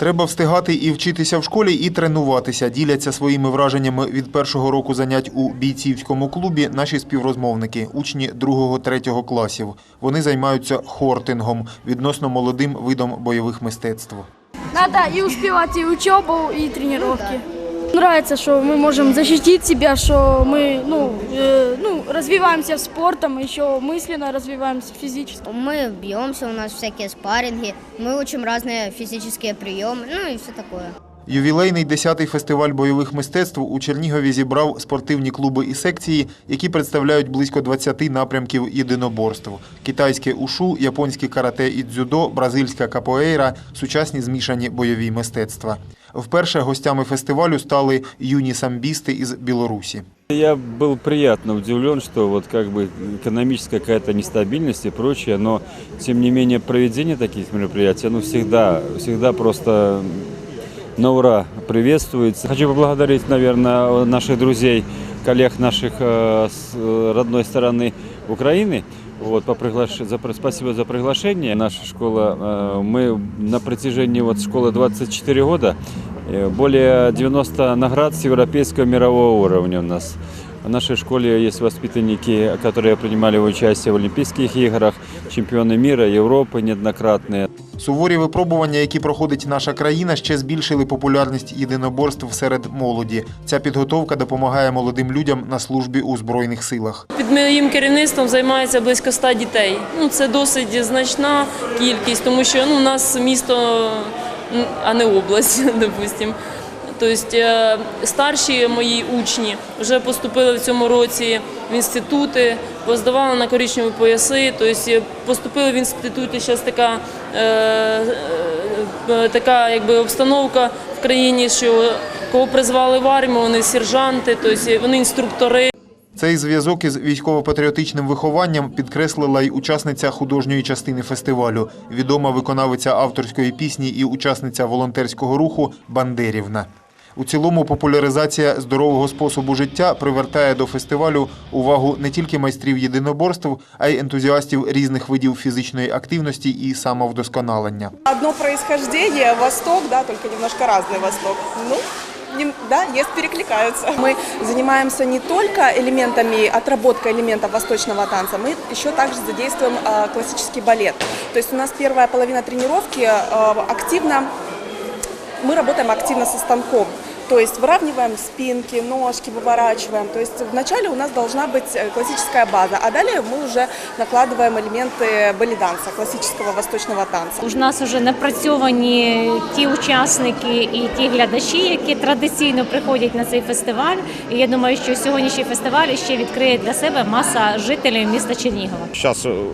Треба встигати і вчитися в школі, і тренуватися. Діляться своїми враженнями від першого року занять у бійцівському клубі наші співрозмовники, учні 2-3 класів. Вони займаються хортингом, відносно молодим видом бойових мистецтв. Треба і успівати і учебу, і тренировки. Нравится, что мы можем защитить себя, что мы ну, э, ну, развиваемся спортом, еще мысленно развиваемся физически. Мы бьемся, у нас всякие спарринги, мы учим разные физические приемы, ну и все такое. Ювілейний 10-й фестиваль бойових мистецтв у Чернігові зібрав спортивні клуби і секції, які представляють близько 20 напрямків єдиноборств: китайське ушу, японське карате і дзюдо, бразильська капоейра, сучасні змішані бойові мистецтва. Вперше гостями фестивалю стали юні самбісти із Білорусі. Я был приятно удивлен, что вот как бы экономическая какая-то нестабильность и прочее, но тем не менее проведение таких мероприятий, оно всегда, всегда просто на ура приветствуется. Хочу поблагодарить, наверное, наших друзей, коллег наших э, с э, родной стороны Украины. Вот, по приглаш... за... Спасибо за приглашение. Наша школа, э, мы на протяжении вот школы 24 года, э, более 90 наград с европейского мирового уровня у нас. В нашей школе есть воспитанники, которые принимали участие в Олимпийских играх, чемпионы мира, Европы неоднократные. Суворі випробування, які проходить наша країна, ще збільшили популярність єдиноборств серед молоді. Ця підготовка допомагає молодим людям на службі у збройних силах. Під моїм керівництвом займається близько 100 дітей. Ну це досить значна кількість, тому що ну, у нас місто, а не область, допустимо. Тобто е, старші мої учні вже поступили в цьому році в інститути, поздавали на коричневі пояси. Тобто поступили в інститути. Зараз така, е, е, така якби обстановка в країні, що кого призвали в армію, вони сержанти, тобто вони інструктори. Цей зв'язок із військово-патріотичним вихованням підкреслила й учасниця художньої частини фестивалю, відома виконавиця авторської пісні і учасниця волонтерського руху Бандерівна. У цілому популяризація здорового способу життя привертає до фестивалю увагу не тільки майстрів єдиноборств, а й ентузіастів різних видів фізичної активності і самовдосконалення. Одно происхождение, Восток, да, только немножко разный Восток. Ну, нем- да, есть, перекликаются. Мы занимаемся не только элементами, отработкой элементов восточного танца, мы еще также задействуем э, классический балет. То есть у нас первая половина тренировки э, активно, мы работаем активно со станком. То есть выравниваем спинки, ножки, выворачиваем. То есть вначале у нас должна быть э, классическая база, а далее мы уже накладываем элементы балиданса, классического восточного танца. У нас вже напрацьовані ті учасники і ті глядачі, які традиційно приходять на цей фестиваль. І я думаю, що сьогоднішній фестиваль ще відкриє для себе маса жителів міста Чернігова. Сейчас э,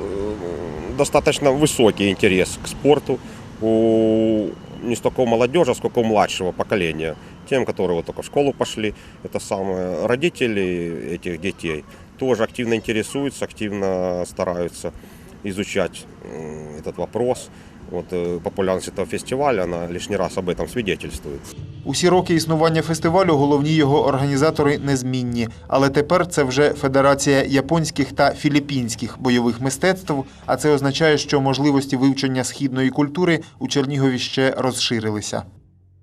достаточно высокий интерес к спорту у не столько у молодежи, сколько у младшего поколения. Тем, которые вот только в школу пошли, это самые родители этих детей тоже активно интересуются, активно стараются изучать м, этот вопрос. Вот э, популярность этого фестиваля, она лишний раз об этом свидетельствует. Усі роки існування фестивалю головні його організатори незмінні. Але тепер це вже Федерація японських та філіппінських бойових мистецтв. А це означає, що можливості вивчення східної культури у Чернігові ще розширилися.